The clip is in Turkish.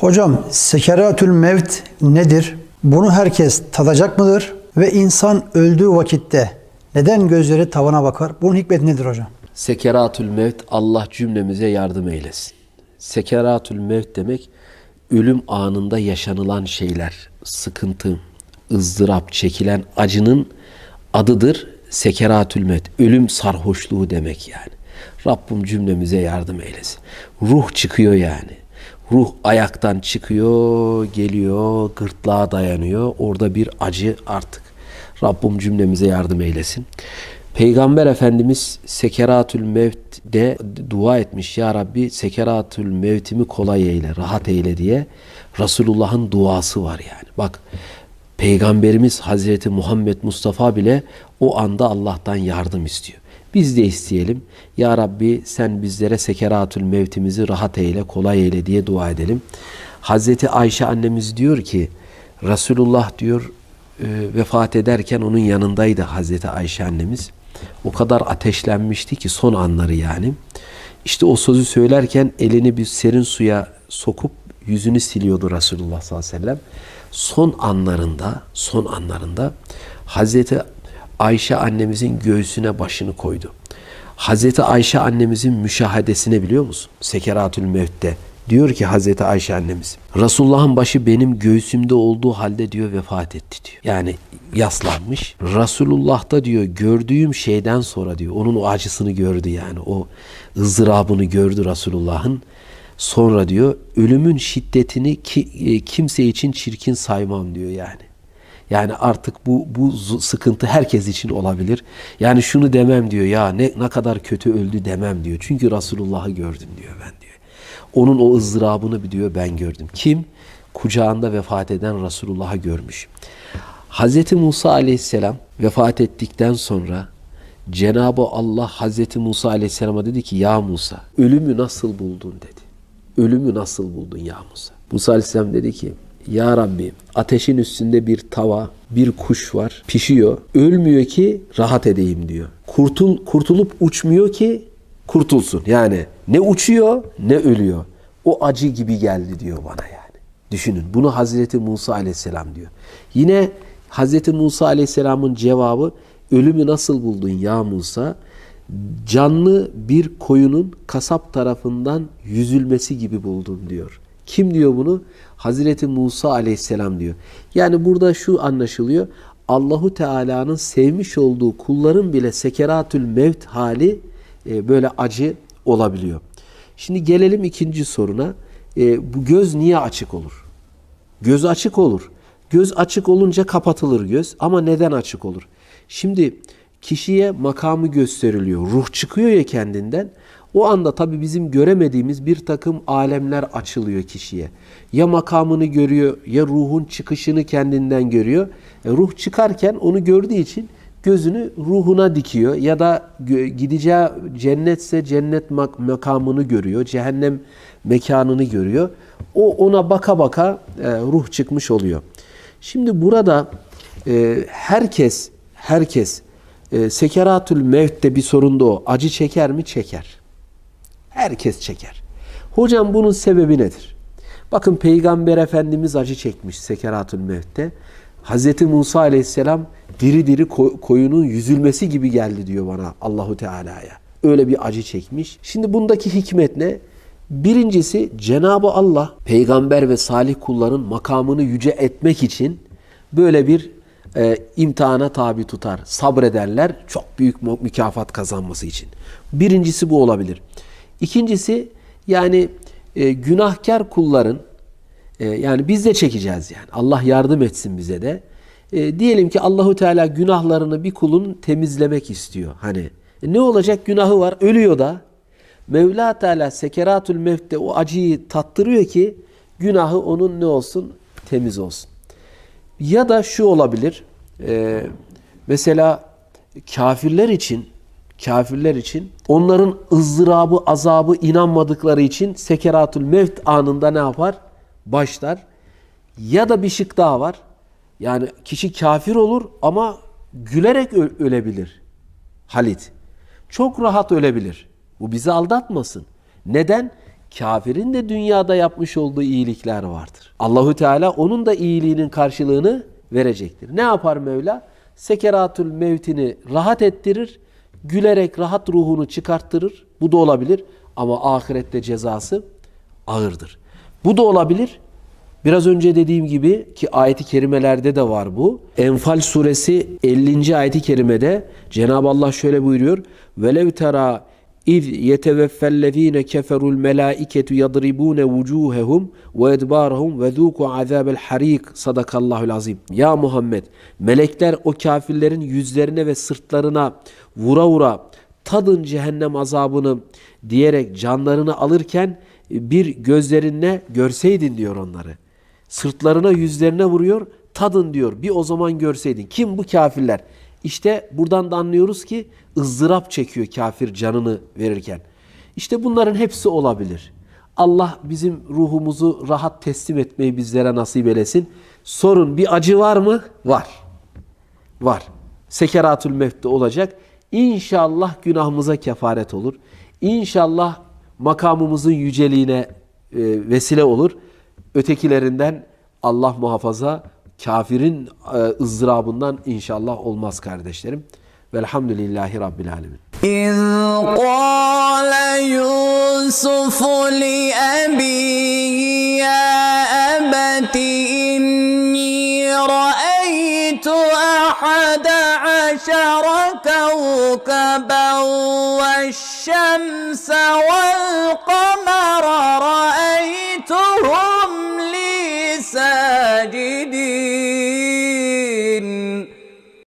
Hocam sekeratül mevt nedir? Bunu herkes tadacak mıdır? Ve insan öldüğü vakitte neden gözleri tavana bakar? Bunun hikmeti nedir hocam? Sekeratül mevt Allah cümlemize yardım eylesin. Sekeratül mevt demek ölüm anında yaşanılan şeyler, sıkıntı, ızdırap, çekilen acının adıdır. Sekeratül mevt, ölüm sarhoşluğu demek yani. Rabbim cümlemize yardım eylesin. Ruh çıkıyor yani. Ruh ayaktan çıkıyor, geliyor, gırtlağa dayanıyor. Orada bir acı artık. Rabbim cümlemize yardım eylesin. Peygamber Efendimiz sekeratül mevt'de dua etmiş. Ya Rabbi sekeratül mevtimi kolay eyle, rahat eyle diye. Resulullah'ın duası var yani. Bak Peygamberimiz Hazreti Muhammed Mustafa bile o anda Allah'tan yardım istiyor. Biz de isteyelim. Ya Rabbi sen bizlere sekeratül mevtimizi rahat eyle, kolay eyle diye dua edelim. Hazreti Ayşe annemiz diyor ki Resulullah diyor e, vefat ederken onun yanındaydı Hazreti Ayşe annemiz. O kadar ateşlenmişti ki son anları yani. İşte o sözü söylerken elini bir serin suya sokup yüzünü siliyordu Resulullah sallallahu aleyhi ve sellem. Son anlarında, son anlarında Hazreti Ayşe annemizin göğsüne başını koydu. Hazreti Ayşe annemizin müşahedesine biliyor musun? Sekeratül Mevt'te. Diyor ki Hazreti Ayşe annemiz. Resulullah'ın başı benim göğsümde olduğu halde diyor vefat etti diyor. Yani yaslanmış. Resulullah'ta diyor gördüğüm şeyden sonra diyor onun o acısını gördü yani. O ızdırabını gördü Resulullah'ın. Sonra diyor ölümün şiddetini ki, e, kimse için çirkin saymam diyor yani. Yani artık bu bu sıkıntı herkes için olabilir. Yani şunu demem diyor ya ne ne kadar kötü öldü demem diyor. Çünkü Resulullah'ı gördüm diyor ben diyor. Onun o ızdırabını diyor ben gördüm. Kim? Kucağında vefat eden Resulullah'ı görmüş. Hz. Musa aleyhisselam vefat ettikten sonra Cenab-ı Allah Hz. Musa aleyhisselama dedi ki ya Musa ölümü nasıl buldun dedi. Ölümü nasıl buldun ya Musa? Musa aleyhisselam dedi ki ya Rabbi ateşin üstünde bir tava, bir kuş var. Pişiyor. Ölmüyor ki rahat edeyim diyor. Kurtul kurtulup uçmuyor ki kurtulsun. Yani ne uçuyor ne ölüyor. O acı gibi geldi diyor bana yani. Düşünün bunu Hazreti Musa aleyhisselam diyor. Yine Hazreti Musa aleyhisselamın cevabı ölümü nasıl buldun ya Musa? Canlı bir koyunun kasap tarafından yüzülmesi gibi buldum diyor. Kim diyor bunu? Hazreti Musa aleyhisselam diyor. Yani burada şu anlaşılıyor. Allahu Teala'nın sevmiş olduğu kulların bile sekeratül mevt hali e, böyle acı olabiliyor. Şimdi gelelim ikinci soruna. E, bu göz niye açık olur? Göz açık olur. Göz açık olunca kapatılır göz ama neden açık olur? Şimdi kişiye makamı gösteriliyor. Ruh çıkıyor ya kendinden. O anda tabi bizim göremediğimiz bir takım alemler açılıyor kişiye. Ya makamını görüyor ya ruhun çıkışını kendinden görüyor. E, ruh çıkarken onu gördüğü için gözünü ruhuna dikiyor ya da gideceği cennetse cennet makamını görüyor, cehennem mekanını görüyor. O ona baka baka e, ruh çıkmış oluyor. Şimdi burada e, herkes herkes e, sekeratül mevtte bir sorun da o. Acı çeker mi? Çeker. Herkes çeker. Hocam bunun sebebi nedir? Bakın Peygamber Efendimiz acı çekmiş sekeratül mevtte. Hz. Musa aleyhisselam diri diri koyunun yüzülmesi gibi geldi diyor bana Allahu Teala'ya. Öyle bir acı çekmiş. Şimdi bundaki hikmet ne? Birincisi Cenab-ı Allah peygamber ve salih kulların makamını yüce etmek için böyle bir e, imtihana tabi tutar. Sabrederler çok büyük mükafat kazanması için. Birincisi bu olabilir. İkincisi yani e, günahkar kulların e, yani biz de çekeceğiz yani. Allah yardım etsin bize de. E, diyelim ki Allahu Teala günahlarını bir kulun temizlemek istiyor. Hani e, ne olacak günahı var ölüyor da. Mevla Teala sekeratül mevtte o acıyı tattırıyor ki günahı onun ne olsun temiz olsun. Ya da şu olabilir. E, mesela kafirler için kafirler için onların ızdırabı, azabı inanmadıkları için sekeratül mevt anında ne yapar? Başlar. Ya da bir şık daha var. Yani kişi kafir olur ama gülerek ölebilir. Halit. Çok rahat ölebilir. Bu bizi aldatmasın. Neden? kafirin de dünyada yapmış olduğu iyilikler vardır. Allahu Teala onun da iyiliğinin karşılığını verecektir. Ne yapar Mevla? Sekeratül mevtini rahat ettirir, gülerek rahat ruhunu çıkarttırır. Bu da olabilir ama ahirette cezası ağırdır. Bu da olabilir. Biraz önce dediğim gibi ki ayeti kerimelerde de var bu. Enfal suresi 50. ayeti kerimede Cenab-ı Allah şöyle buyuruyor. Velev tera iz yeteveffellezine keferul melaiketu yadribune vucuhehum ve edbarahum ve zuku azabel harik sadakallahul azim. Ya Muhammed melekler o kafirlerin yüzlerine ve sırtlarına vura vura tadın cehennem azabını diyerek canlarını alırken bir gözlerinle görseydin diyor onları. Sırtlarına yüzlerine vuruyor tadın diyor bir o zaman görseydin. Kim bu kafirler? İşte buradan da anlıyoruz ki ızdırap çekiyor kafir canını verirken. İşte bunların hepsi olabilir. Allah bizim ruhumuzu rahat teslim etmeyi bizlere nasip eylesin. Sorun bir acı var mı? Var. Var. Sekeratül mevtte olacak. İnşallah günahımıza kefaret olur. İnşallah makamımızın yüceliğine e, vesile olur. Ötekilerinden Allah muhafaza kafirin e, ızdırabından inşallah olmaz kardeşlerim. Velhamdülillahi Rabbil Alemin. إذ قال يوسف لأبيه يا أبت إني رأيت أحد عشر كوكبا والشمس والقمر رأيتهم